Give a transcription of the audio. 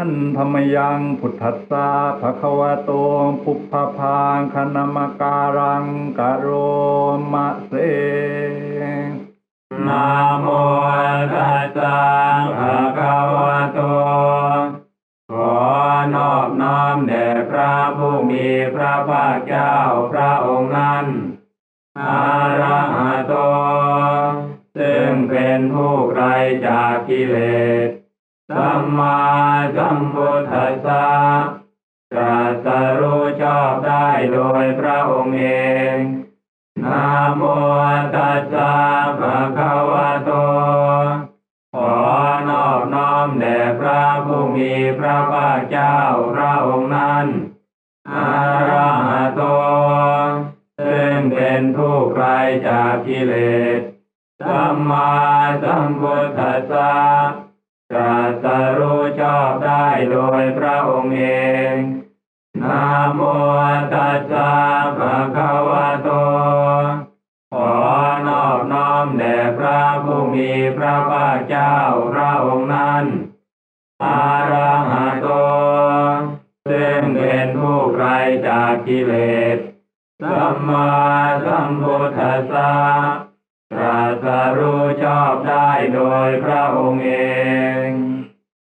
หันธรรมยังพุทธัสสะภะคะวะโตปุพพพังคณมการังกะโรมะเสนะโมตัสสะภะคะวะโต ขอนอบน้อมแด่พระผู้มีพระภาคเจ้าพระองค์นั้นอาระหะโต ซึ่งเป็นผู้ไกลจากกิเลส สัมมาสัมพุทธัสสะตรัสรู้ชอบได้โดยพระองค์เองนะโมตัสสะภะคะวะโต ขอนอบน้อมแด่พระผู้มีพระภาคเจ้าพระองค์นั้นอาระหะโต ซึ่งเป็นผู้ไกลจากกิเลส สัมมาสัมพุทธัสสะ จะสรู้ชอบได้โดยพระองค์เองนะโมตัสสะภะคะวะโต ขอนอบน้อมแด่พระผู้มีพระภาคเจ้าพระองค์นั้น อาระหะโต ซึ่งเป็นผู้ไกลจากกิเลส สัมมาสัมพุทธัสสะตรัสรู้ชอบได้โดยพระองค์เอง